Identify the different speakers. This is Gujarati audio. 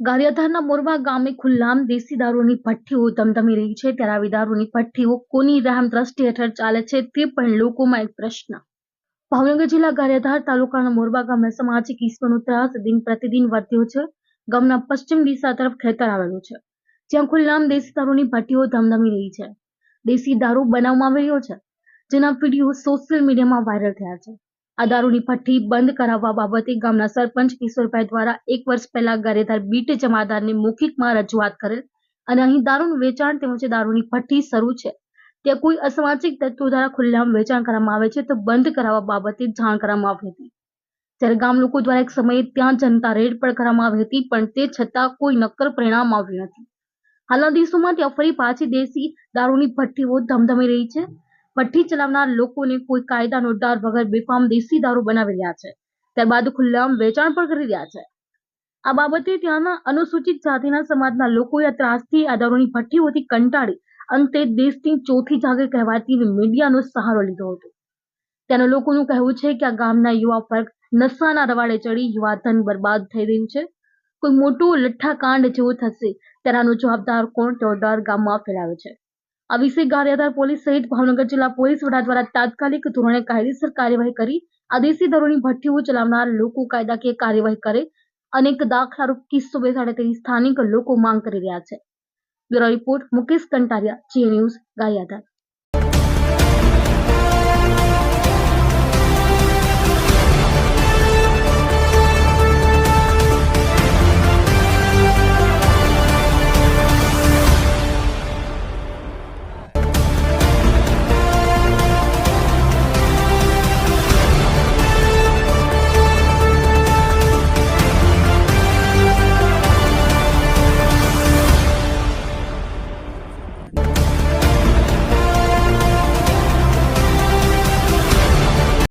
Speaker 1: ગારિયાધારના મોરવા ગામે ખુલ્લામ દેશી દારૂની ભઠ્ઠીઓ ધમધમી રહી છે. ત્યારે આવી દારૂની ભઠ્ઠીઓ કોની રહેમ દ્રષ્ટિ હેઠળ ચાલે છે તે પણ લોકોમાં એક પ્રશ્ન. ભાવનગર જિલ્લા ગારિયાધાર તાલુકાના મોરવા ગામે સામાજિક ઈશ્વરનો ત્રાસ દિન પ્રતિદિન વધ્યો છે. ગામના પશ્ચિમ દિશા તરફ ખેતર આવેલું છે. જ્યાં ખુલ્લામ દેશી દારૂની ભઠ્ઠીઓ ધમધમી રહી છે. દેશી દારૂ બનાવવામાં રહ્યો છે. જેના વીડિયો સોશિયલ મીડિયામાં વાયરલ થયા છે. આ દારૂની ભઠ્ઠી બંધ કરાવવા બાબતે ગામના સરપંચ કિશોરભાઈ દ્વારા એક વર્ષ પહેલા ગારેધાર બીટ જમાદારને મૌખિકમાં રજૂઆત કરેલ અને અહીં દારૂનું વેચાણ તેમજ દારૂની ભઠ્ઠી શરૂ છે. ત્યાં કોઈ અસામાજિક તત્વો દ્વારા ખુલ્લામાં વેચાણ કરવામાં આવે છે તો બંધ કરાવવા બાબતે જાણ કરવામાં આવી હતી. જ્યારે ગામ લોકો દ્વારા એક સમયે ત્યાં જનતા રેડ પણ કરવામાં આવી હતી પણ તે છતાં કોઈ નક્કર પરિણામ આવ્યું નથી. હાલના દિવસોમાં ત્યાં ફરી પાછી દેશી દારૂની ભઠ્ઠીઓ ધમધમી રહી છે. ભઠ્ઠી ચલાવનાર લોકોને કોઈ કાયદાનો ડર વગર બેફામ દેશી દારૂ બનાવી રહ્યા છે. ત્યારબાદ ખુલ્લામ વેચાણ પણ કરી રહ્યા છે. આ બાબતે ત્યાંના અનુસૂચિત જાતિના સમાજના લોકોએ ત્રાસથી આ દારૂની ભઠ્ઠીઓથી કંટાળી અંતે દેશની ચોથી જાગે કહેવાતી મીડિયાનો સહારો લીધો હતો. ત્યાંના લોકોનું કહેવું છે કે આ ગામના યુવા વર્ગ નશાના રવાડે ચડી યુવાધન બરબાદ થઈ રહ્યું છે. કોઈ મોટું લઠ્ઠાકાંડ જેવું થશે આનો જવાબદાર કોણ? તેવો ડર ગામમાં ફેલાયો છે. આ વિશે ગારિયાધાર પોલીસ સહિત ભાવનગર જિલ્લા પોલીસ વડા દ્વારા તાત્કાલિક ધોરણે કાયદેસર કાર્યવાહી કરી આ દેશી દારૂની ભઠ્ઠીઓ ચલાવનાર લોકો કાયદાકીય કાર્યવાહી કરે અનેક દાખલારૂપ કિસ્સો બેસાડે તેની સ્થાનિક લોકો માંગ કરી રહ્યા છે. Bureau report Mukesh Kantaria Zee news Gariadhar.